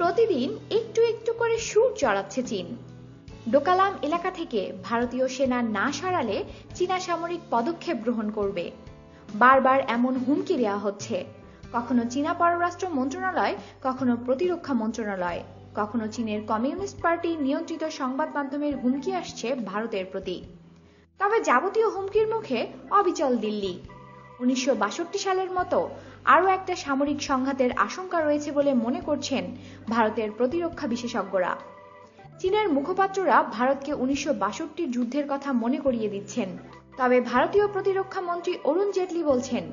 প্রতিদিন একটু একটু করে সুর চড়াচ্ছে চীন। ডোকালাম এলাকা থেকে ভারতীয় সেনা না সরালে চীনা সামরিক পদক্ষেপ গ্রহণ করবে। বারবার এমন হুমকি দেওয়া হচ্ছে। কখনো চীনা পররাষ্ট্র মন্ত্রণালয়, কখনো প্রতিরক্ষা মন্ত্রণালয়। কখনো চীনের কমিউনিস্ট পার্টি নিয়ন্ত্রিত সংবাদ মাধ্যমের হুমকি আসছে ভারতের প্রতি। তবে যাবতীয় হুমকির মুখে অবিচল দিল্লি। উনিশশো বাষট্টি সালের মতো আরও একটা সামরিক সংঘাতের আশঙ্কা রয়েছে বলে মনে করছেন ভারতের প্রতিরক্ষা বিশেষজ্ঞরা। চীনের মুখপাত্ররা ভারতকে উনিশশো বাষট্টি যুদ্ধের কথা মনে করিয়ে দিচ্ছেন। তবে ভারতীয় প্রতিরক্ষা মন্ত্রী অরুণ জেটলি বলছেন,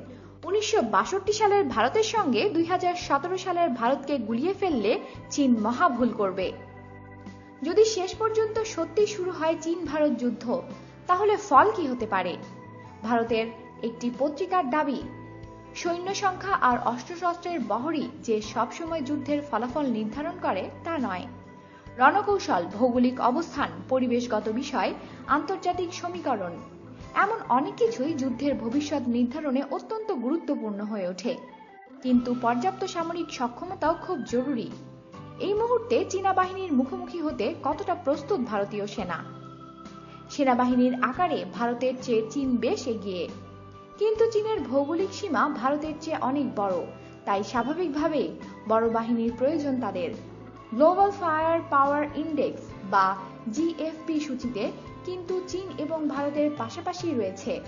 উনিশশো বাষট্টি সালের ভারতের সঙ্গে দুই হাজার সতেরো সালের ভারতকে গুলিয়ে ফেললে চীন মহা ভুল করবে। যদি শেষ পর্যন্ত সত্যি শুরু হয় চীন ভারত যুদ্ধ, তাহলে ফল কি হতে পারে? ভারতের একটি পত্রিকার দাবি, সৈন্য সংখ্যা আর অস্ত্রশস্ত্রের বহরই যে সবসময় যুদ্ধের ফলাফল নির্ধারণ করে তা নয়। রণকৌশল, ভৌগোলিক অবস্থান, পরিবেশগত বিষয়, আন্তর্জাতিক সমীকরণ, এমন অনেক কিছুই যুদ্ধের ভবিষ্যৎ নির্ধারণে অত্যন্ত গুরুত্বপূর্ণ হয়ে ওঠে। কিন্তু পর্যাপ্ত সামরিক সক্ষমতাও খুব জরুরি। এই মুহূর্তে চীনা বাহিনীর মুখোমুখি হতে কতটা প্রস্তুত ভারতীয় সেনা? সেনাবাহিনীর আকারে ভারতের চেয়ে চীন বেশ এগিয়ে। কিন্তু চীনের ভৌগোলিক সীমা ভারতের চেয়ে অনেক বড়, তাই স্বাভাবিকভাবেই বড় বাহিনীর প্রয়োজন তাদের। গ্লোবাল ফায়ার পাওয়ার ইন্ডেক্স বা জিএফপি সূচিতে কিন্তু চীন এবং ভারতের পাশাপাশি রয়েছে।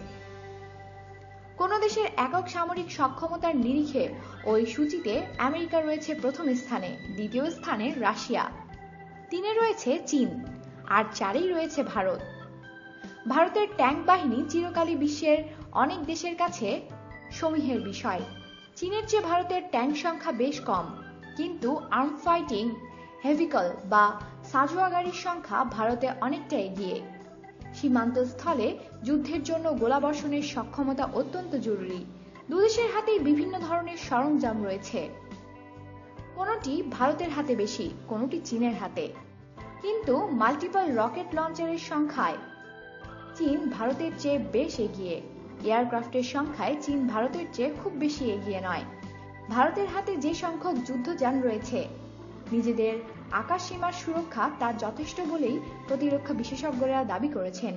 কোন দেশের একক সামরিক সক্ষমতার নিরিখে ওই সূচিতে আমেরিকা রয়েছে প্রথম স্থানে, দ্বিতীয় স্থানে রাশিয়া। তিনে রয়েছে চীন, আর চারেই রয়েছে ভারত। ভারতের ট্যাঙ্ক বাহিনী চিরকালই বিশ্বের অনেক দেশের কাছে সমীহের বিষয়। চীনের চেয়ে ভারতের ট্যাঙ্ক সংখ্যা বেশ কম, কিন্তু আর্ম ফাইটিং হেভিকল বা সাজোয়া গাড়ির সংখ্যা ভারতে অনেকটা এগিয়ে। সীমান্ত স্থলে যুদ্ধের জন্য গোলাবর্ষণের সক্ষমতা অত্যন্ত জরুরি। দুদেশের হাতেই বিভিন্ন ধরনের সরঞ্জাম রয়েছে। কোনটি ভারতের হাতে বেশি, কোনটি চীনের হাতে। কিন্তু মাল্টিপল রকেট লঞ্চারের সংখ্যায় চীন ভারতের চেয়ে বেশ এগিয়ে। এয়ারক্রাফটের সংখ্যায় চীন ভারতের চেয়ে খুব বেশি এগিয়ে নয়। ভারতের হাতে যে সংখ্যক যুদ্ধযান রয়েছে, নিজেদের আকাশ সীমার সুরক্ষা তার যথেষ্ট বলেই প্রতিরক্ষা বিশেষজ্ঞরা দাবি করেছেন।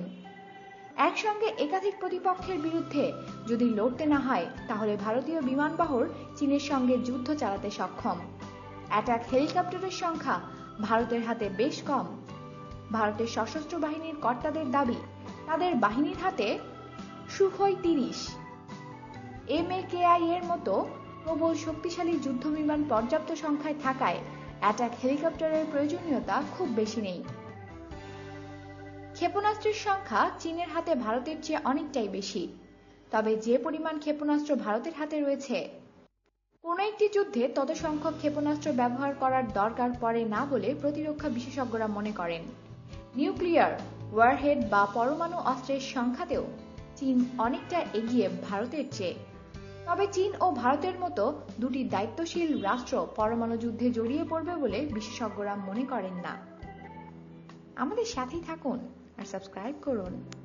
একসঙ্গে একাধিক প্রতিপক্ষের বিরুদ্ধে যদি লড়তে না হয়, তাহলে ভারতীয় বিমানবহর চীনের সঙ্গে যুদ্ধ চালাতে সক্ষম। অ্যাটাক হেলিকপ্টারের সংখ্যা ভারতের হাতে বেশ কম। ভারতের সশস্ত্র বাহিনীর কর্তাদের দাবি তাদের বাহিনীর হাতে সুখই তিরিশ। এম এ কে আই এর মতো প্রবল শক্তিশালী যুদ্ধ বিমান পর্যাপ্ত সংখ্যায় থাকায় অ্যাটাক হেলিকপ্টারের প্রয়োজনীয়তা খুব বেশি নেই। ক্ষেপণাস্ত্রের সংখ্যা চীনের হাতে ভারতের চেয়ে অনেকটাই বেশি। তবে যে পরিমাণ ক্ষেপণাস্ত্র ভারতের হাতে রয়েছে, কোন একটি যুদ্ধে তত সংখ্যক ক্ষেপণাস্ত্র ব্যবহার করার দরকার পড়ে না বলে প্রতিরক্ষা বিশেষজ্ঞরা মনে করেন। নিউক্লিয়ার ওয়ারহেড বা পরমাণু অস্ত্রের সংখ্যাতেও চীন অনেকটা এগিয়ে ভারতের চেয়ে। তবে চীন ও ভারতের মতো দুটি দায়িত্বশীল রাষ্ট্র পরমাণু যুদ্ধে জড়িয়ে পড়বে বলে বিশেষজ্ঞরা মনে করেন না। আমাদের সাথেই থাকুন আর সাবস্ক্রাইব করুন।